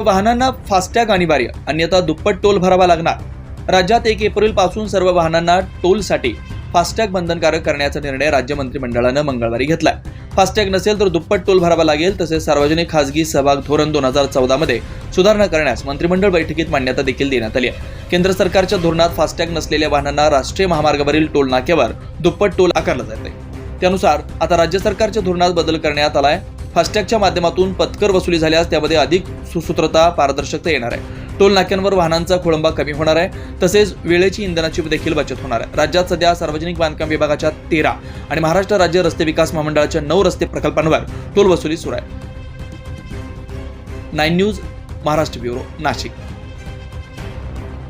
वाहनांना फास्टॅग अनिवार्य अन्यथा दुप्पट टोल भरावा लागणार. राज्यात एक एप्रिलपासून सर्व वाहनांना टोलसाठी फास्टॅग बंधनकारक करण्याचा निर्णय राज्य मंत्रिमंडळानं मंगळवारी घेतला फास्टॅग नसेल तर दुप्पट टोल भरावा लागेल तसेच सार्वजनिक खासगी सहभाग धोरण दोन हजार चौदामध्ये सुधारणा करण्यास मंत्रिमंडळ बैठकीत मान्यता देखील देण्यात आली आहे. केंद्र सरकारच्या धोरणात फास्टॅग नसलेल्या वाहनांना राष्ट्रीय महामार्गावरील टोल नाक्यावर दुप्पट टोल आकारला जाते त्यानुसार आता राज्य सरकारच्या धोरणात बदल करण्यात आलाय. फास्टॅगच्या माध्यमातून पत्कर वसुली झाल्यास त्यामध्ये अधिक सुसूत्रता पारदर्शकता येणार आहे. टोल नाक्यांवर वाहनांचा खोळंबा कमी होणार आहे. तसेच वेळेची इंधनाची देखील बचत होणार आहे. राज्यात सध्या सार्वजनिक बांधकाम विभागाच्या तेरा आणि महाराष्ट्र राज्य रस्ते विकास महामंडळाच्या नऊ रस्ते प्रकल्पांवर टोल वसुली सुरू आहे. Nine news Maharashtra bureau Nashik.